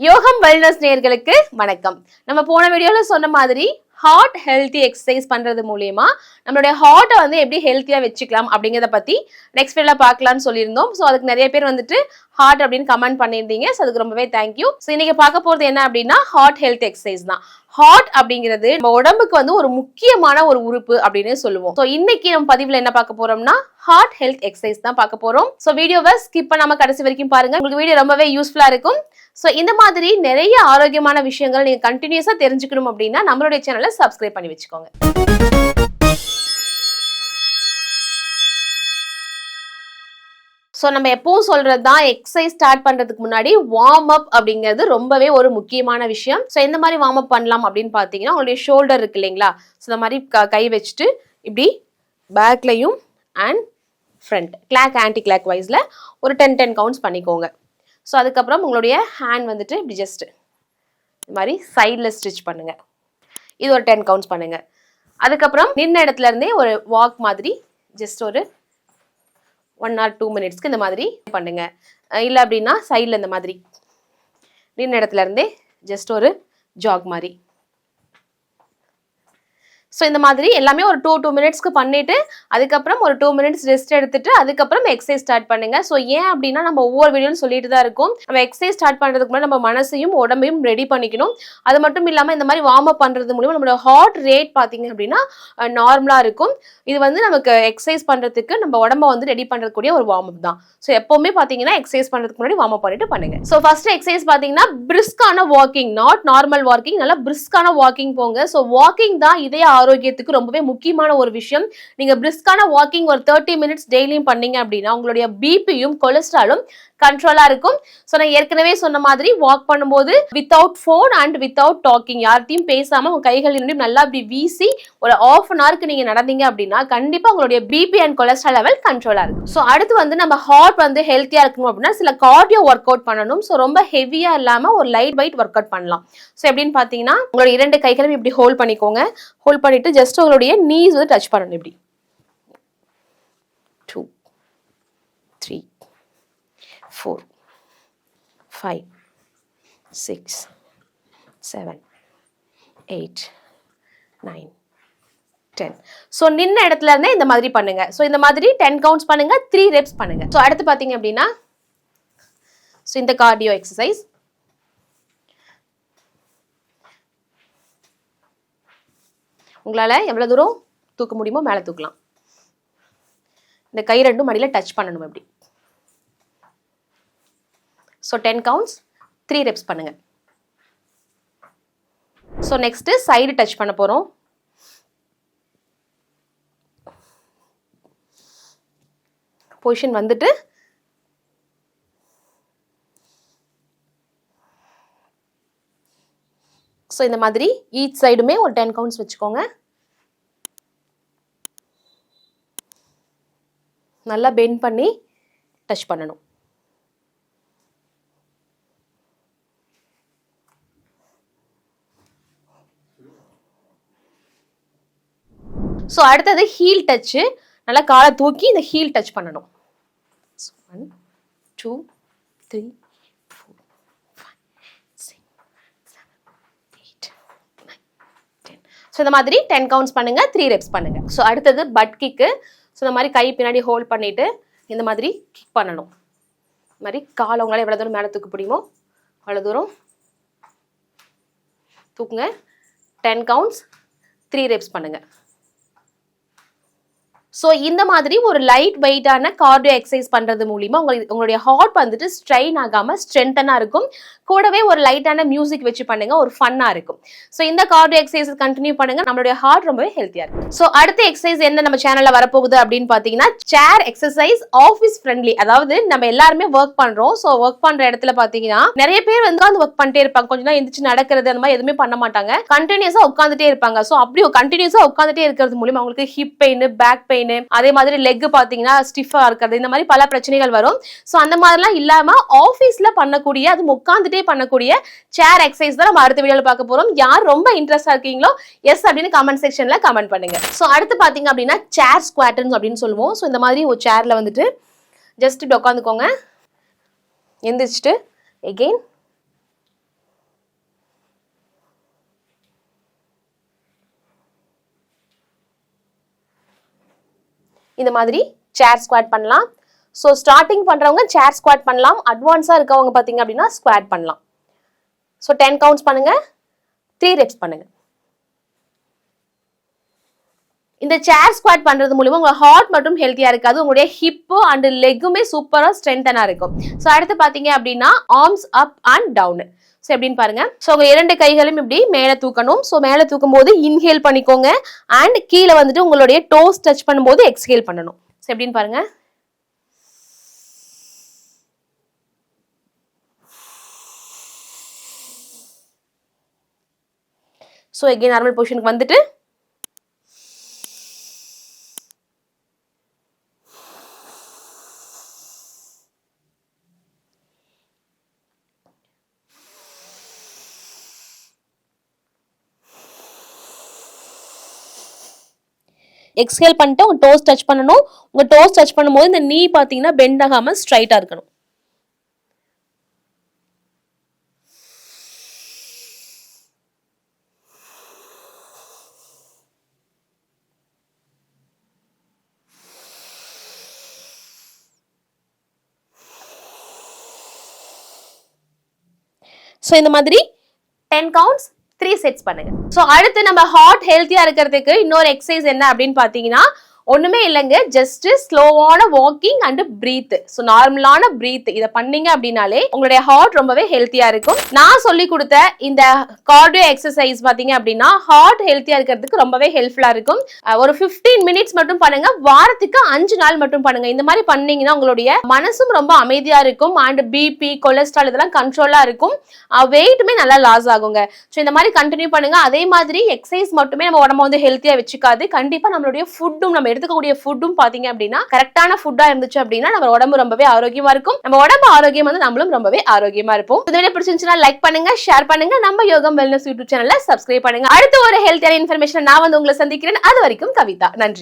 யோகம் வெல்னஸ் நேர்களுக்கு வணக்கம். நம்ம போன வீடியோல சொன்ன மாதிரி ஹார்ட் ஹெல்த்தி எக்ஸசைஸ் பண்றது மூலயமா நம்மளுடைய ஹார்ட்டை வந்து எப்படி ஹெல்த்தியா வச்சுக்கலாம் அப்படிங்கிறத பத்தி நெக்ஸ்ட் வீடியோல பார்க்கலாம்னு சொல்லியிருந்தோம். ஸோ அதுக்கு நிறைய பேர் வந்துட்டு ஹார்ட் அப்படின்னு கமெண்ட் பண்ணியிருந்தீங்க. ஸோ அதுக்கு ரொம்பவே தேங்க்யூ ஸோ இன்னைக்கு பார்க்க போறது என்ன அப்படின்னா ஹார்ட் ஹெல்த் எக்ஸசைஸ் தான். ஹார்ட் அப்படிங்கிறது நம்ம உடம்புக்கு வந்து ஒரு முக்கியமான ஒரு உறுப்பு அப்படின்னு சொல்லுவோம். ஸோ இன்னைக்கு நம்ம பதிவில் என்ன பார்க்க போறோம்னா ஹார்ட் ஹெல்த் எக்ஸசைஸ் தான் பார்க்க போறோம். ஸோ வீடியோவை ஸ்கிப் பண்ணாம கடைசி வரைக்கும் பாருங்க. உங்களுக்கு வீடியோ ரொம்பவே யூஸ்ஃபுல்லா இருக்கும். ஸோ இந்த மாதிரி நிறைய ஆரோக்கியமான விஷயங்கள் நீங்கள் கண்டினியூஸாக தெரிஞ்சுக்கணும் அப்படின்னா நம்மளுடைய சேனலை சப்ஸ்கிரைப் பண்ணி வச்சுக்கோங்க. ஸோ நம்ம எப்பவும் சொல்றது தான் எக்ஸசைஸ் ஸ்டார்ட் பண்றதுக்கு முன்னாடி வார்ம் அப் அப்படிங்கிறது ரொம்பவே ஒரு முக்கியமான விஷயம். ஸோ எந்த மாதிரி வார்ம் அப் பண்ணலாம் அப்படின்னு பார்த்தீங்கன்னா உங்களுடைய ஷோல்டர் இருக்கு இல்லைங்களா? ஸோ இந்த மாதிரி க- கை வச்சுட்டு இப்படி பேக்லையும் and front clock anti clock வைஸில் ஒரு டென் டென் கவுண்ட்ஸ் பண்ணிக்கோங்க. ஸோ அதுக்கப்புறம் உங்களுடைய ஹேண்ட் வந்துட்டு இப்படி ஜஸ்ட்டு இது மாதிரி சைடில் ஸ்டிச் பண்ணுங்கள் இது ஒரு டென் கவுண்ட்ஸ் பண்ணுங்கள் அதுக்கப்புறம் நின்ன இடத்துலருந்தே ஒரு வாக் மாதிரி ஜஸ்ட் ஒரு ஒன் ஆர் டூ மினிட்ஸ்க்கு இந்த மாதிரி பண்ணுங்கள் இல்லை அப்படின்னா சைடில் இந்த மாதிரி நின்ன இடத்துலருந்தே ஜஸ்ட் ஒரு ஜாக் மாதிரி. ஸோ இந்த மாதிரி எல்லாமே ஒரு டூ டூ மினிட்ஸ்க்கு பண்ணிட்டு அதுக்கப்புறம் ஒரு டூ மினிட்ஸ் ரெஸ்ட் எடுத்துட்டு அதுக்கப்புறம் எக்ஸசைஸ் ஸ்டார்ட் பண்ணுங்க. ஸோ ஏன் அப்படின்னா நம்ம ஒவ்வொரு வீடியோலும் சொல்லிட்டு தான் இருக்கும். நம்ம எக்ஸசைஸ் ஸ்டார்ட் பண்ணுறதுக்கு முன்னாடி நம்ம மனசையும் உடம்பையும் ரெடி பண்ணிக்கணும். அது மட்டும் இல்லாமல் இந்த மாதிரி வார்ம் அப் பண்ணுறது மூலியமா நம்மளோட ஹார்ட் ரேட் பார்த்தீங்க அப்படின்னா நார்மலாக இருக்கும். இது வந்து நமக்கு எக்ஸசைஸ் பண்ணுறதுக்கு நம்ம உடம்ப வந்து ரெடி பண்ணுறதுக்கூடிய ஒரு வார்ம் அப் தான். ஸோ எப்போவுமே பார்த்தீங்கன்னா எக்ஸசைஸ் பண்ணுறதுக்கு முன்னாடி வார்ம் அப் பண்ணிட்டு பண்ணுங்க. ஸோ ஃபர்ஸ்ட் எக்ஸசைஸ் பார்த்தீங்கன்னா பிரிஸ்கான வாக்கிங் நாட் நார்மல் வாக்கிங் நல்லா பிரிஸ்கான வாக்கிங் போங்க. ஸோ வாக்கிங் தான் இதே ஆரோக்கியத்துக்கு ரொம்பவே முக்கியமான ஒரு விஷயம். நீங்க பிரிஸ்கான வாக்கிங் ஒரு தேர்ட்டி மினிட்ஸ் டெய்லியும் பண்ணீங்க அப்படின்னா உங்களுடைய பிபியும் கொலஸ்ட்ராலும் கண்ட்ரோலா இருக்கும். ஸோ நான் ஏற்கனவே சொன்ன மாதிரி வாக் பண்ணும்போது without phone and without talking யார்ட்டையும் பேசாம உங்க கைகள் இரண்டையும் நல்லா அப்படி வீசி ஒரு ஆஃப் அன் ஹவருக்கு நீங்க நடந்தீங்க அப்படின்னா கண்டிப்பா உங்களுடைய பிபி அண்ட் கொலஸ்ட்ரால் லெவல் கண்ட்ரோலா இருக்கும். ஸோ அடுத்து வந்து நம்ம ஹார்ட் வந்து ஹெல்த்தியா இருக்கணும் அப்படின்னா சில கார்டியோ ஒர்க் அவுட் பண்ணணும். ஸோ ரொம்ப ஹெவியா இல்லாம ஒரு லைட் வெயிட் ஒர்க் அவுட் பண்ணலாம். ஸோ எப்படின்னு பாத்தீங்கன்னா உங்களுடைய இரண்டு கைகளும் இப்படி ஹோல்ட் பண்ணிக்கோங்க. ஹோல்ட் பண்ணிட்டு ஜஸ்ட் உங்களுடைய நீஸ் வந்து டச் பண்ணணும் இப்படி. Two three four five six seven eight nine ten so நின்ன இடத்துல இருந்தே இந்த மாதிரி பண்ணுங்க. ஸோ இந்த மாதிரி டென் கவுண்ட்ஸ் பண்ணுங்க த்ரீ ரெப்ஸ் பண்ணுங்க. ஸோ அடுத்து பார்த்தீங்க அப்படின்னா ஸோ இந்த கார்டியோ எக்ஸசைஸ் உங்களால் எவ்வளோ தூரம் தூக்க முடியுமோ மேலே தூக்கலாம். இந்த கை ரெண்டும் மடியில் டச் பண்ணணும் எப்படி so ten counts three reps பண்ணுங்க. ஸோ நெக்ஸ்ட்டு சைடு டச் பண்ண போகிறோம் பொசிஷன் வந்துட்டு ஸோ இந்த மாதிரி ஈச் சைடுமே ஒரு டென் கவுண்ட்ஸ் வச்சுக்கோங்க. நல்லா பெண்ட் பண்ணி டச் பண்ணணும். ஸோ அடுத்தது ஹீல் டச்சு நல்லா காலை தூக்கி இந்த ஹீல் டச் பண்ணணும். One two three four five six seven eight nine ten so இந்த மாதிரி டென் கவுண்ட்ஸ் பண்ணுங்க த்ரீ ரெப்ஸ் பண்ணுங்க. ஸோ அடுத்தது பட் கிக்கு ஸோ இந்த மாதிரி கை பின்னாடி ஹோல்ட் பண்ணிட்டு இந்த மாதிரி கிக் பண்ணணும். இந்த மாதிரி காலை உங்களால் எவ்வளோ தூரம் மேலே தூக்க முடியுமோ அவ்வளோ தூரம் தூக்குங்க. டென் கவுண்ட்ஸ் த்ரீ ரெப்ஸ் பண்ணுங்கள் ஸோ இந்த மாதிரி ஒரு லைட் வெயிட்டான கார்டியோ எக்ஸசைஸ் பண்ணுறது மூலிமா உங்களுக்கு உங்களுடைய ஹார்ட் வந்துட்டு ஸ்ட்ரெயின் ஆகாமல் ஸ்ட்ரென்த்தனாக இருக்கும். கூடவே ஒரு லைட்டான மியூசிக் வச்சு பண்ணுங்க ஒரு ஃபன்னாக இருக்கும். ஸோ இந்த கார்டியோ எக்ஸசைஸ் கண்டினியூ பண்ணுங்க நம்மளுடைய ஹார்ட் ரொம்பவே ஹெல்த்தியாக இருக்கும் ஸோ அடுத்த எக்ஸசைஸ் என்ன நம்ம சேனலில் வரப்போகுது அப்படின்னு பார்த்தீங்கன்னா சேர் எக்ஸசைஸ் ஆஃபீஸ் ஃப்ரெண்ட்லி அதாவது நம்ம எல்லாருமே ஒர்க் பண்ணுறோம் ஸோ ஒர்க் பண்ணுற இடத்துல பார்த்தீங்கன்னா நிறைய பேர் வந்து உட்காந்து ஒர்க் பண்ணிட்டே இருப்பாங்க. கொஞ்சம் நேரம் எந்திரிச்சு நடக்கிறது அந்த மாதிரி எதுவுமே பண்ண மாட்டாங்க. கண்டினியூஸாக உட்காந்துட்டே இருப்பாங்க. ஸோ அப்படி கண்டினியூஸாக உட்காந்துட்டே இருக்கிறது மூலியமா அவங்களுக்கு ஹிப் பெயின் பேக் பெயின் அதே மாதிரி லெக் பாத்தீங்கன்னா ஸ்டிஃபா இருக்கிறது. இந்த மாதிரி பல பிரச்சனைகள் வரும். ஸோ அந்த மாதிரிலாம் இல்லாம ஆஃபீஸ்ல பண்ணக்கூடிய அது உட்காந்துட்டே பண்ணக்கூடிய சேர் எக்ஸசைஸ் தான் நம்ம அடுத்த வீடியோல பார்க்க போறோம். யார் ரொம்ப இன்ட்ரெஸ்டா இருக்கீங்களோ எஸ் அப்படின்னு கமெண்ட் செக்ஷன்ல கமெண்ட் பண்ணுங்க. ஸோ அடுத்து பாத்தீங்க அப்படின்னா சேர் ஸ்குவாட்டன்ஸ் அப்படின்னு சொல்லுவோம். ஸோ இந்த மாதிரி ஒரு சேர்ல வந்துட்டு ஜஸ்ட் இப்படி உட்காந்துக்கோங்க. எந்திரிச்சிட்டு எகெயின் இந்த மாதிரி சேர் ஸ்குவாட் பண்ணலாம். ஸோ ஸ்டார்டிங் பண்ணுறவங்க சேர் ஸ்குவாட் பண்ணலாம். அட்வான்ஸாக இருக்கவங்க பார்த்தீங்க அப்படின்னா ஸ்குவாட் பண்ணலாம். ஸோ டென் கவுண்ட்ஸ் பண்ணுங்க. த்ரீ ரெப்ஸ் பண்ணுங்க. இந்த சேர் ஸ்குவாட் பண்றது மூலியமா உங்க ஹார்ட் மட்டும் ஹெல்த்தியா இருக்காது. உங்களுடைய ஹிப்பு அண்ட் லெக்குமே சூப்பரா ஸ்ட்ரென்தனா இருக்கும். ஸோ அடுத்து பாத்தீங்க அப்படின்னா arms up and down so எப்படின்னு பாருங்க. ஸோ உங்க இரண்டு கைகளும் இப்படி மேலே தூக்கணும். ஸோ மேலே தூக்கும் போது இன்ஹேல் பண்ணிக்கோங்க. அண்ட் கீழே வந்துட்டு உங்களுடைய டோஸ் டச் பண்ணும்போது எக்ஸ்ஹேல் பண்ணணும். ஸோ எப்படின்னு பாருங்க. ஸோ எகெயின் நார்மல் பொசிஷனுக்கு வந்துட்டு எக்ஸ்ஹேல் பண்ணிட்டு உங்க டோஸ் டச் பண்ணணும். உங்க டோஸ் டச் பண்ணும்போது இந்த நீ பார்த்தீங்கன்னா பெண்ட் ஆகாம ஸ்ட்ரைட்டா இருக்கணும். ஸோ இந்த மாதிரி டென் கவுண்ட்ஸ் த்ரீ செட்ஸ் பண்ணுங்க. ஸோ அடுத்து நம்ம ஹார்ட் ஹெல்த்தியா இருக்கிறதுக்கு இன்னொரு எக்ஸசைஸ் என்ன அப்படின்னு பாத்தீங்கன்னா ஒண்ணுமே இல்லைங்க ஜஸ்ட் ஸ்லோவான வாக்கிங் அண்ட் பிரீத் ஸோ நார்மலான பிரீத் இதை பண்ணீங்க அப்படின்னாலே உங்களுடைய ஹார்ட் ரொம்பவே ஹெல்த்தியா இருக்கும். நான் சொல்லி கொடுத்த இந்த கார்டியோ எக்ஸசைஸ் பார்த்தீங்க அப்படின்னா ஹார்ட் ஹெல்த்தியா இருக்கிறதுக்கு ரொம்பவே ஹெல்ப்ஃபுல்லா இருக்கும். ஒரு 15 மினிட்ஸ் மட்டும் பண்ணுங்க வாரத்துக்கு அஞ்சு நாள் மட்டும் பண்ணுங்க. இந்த மாதிரி பண்ணீங்கன்னா உங்களுடைய மனசும் ரொம்ப அமைதியா இருக்கும் அண்ட் பிபி கொலஸ்ட்ரால் இதெல்லாம் கண்ட்ரோலா இருக்கும். வெயிட்டுமே நல்லா லாஸ் ஆகுங்க. ஸோ இந்த மாதிரி கண்டினியூ பண்ணுங்க. அதே மாதிரி எக்ஸசைஸ் மட்டுமே நம்ம உடம்ப வந்து ஹெல்த்தியா வச்சுக்காது. கண்டிப்பா நம்மளுடைய ஃபுட்டும் நம்ம எடுத்துக்கக்கூடிய ஃபுட்டும் பாத்தீங்க அப்படின்னா கரெக்டான ஃபுட்டா இருந்துச்சு அப்படின்னா நம்ம உடம்பு ரொம்பவே ஆரோக்கியமா இருக்கும். நம்ம உடம்பு ஆரோக்கியம் வந்து நம்மளும் ரொம்பவே ஆரோக்கியமா இருப்போம். இந்த வீடியோ பிடிச்சிருந்துச்சுன்னா லைக் பண்ணுங்க ஷேர் பண்ணுங்க. நம்ம யோகம் வெல்னஸ் யூடியூப் சேனல்ல சப்ஸ்கிரைப் பண்ணுங்க. அடுத்த ஒரு ஹெல்த்தியான இன்ஃபர்மேஷன் நான் வந்து உங்களை சந்திக்கிறேன். அது வரைக்கும் கவிதா. நன்றி.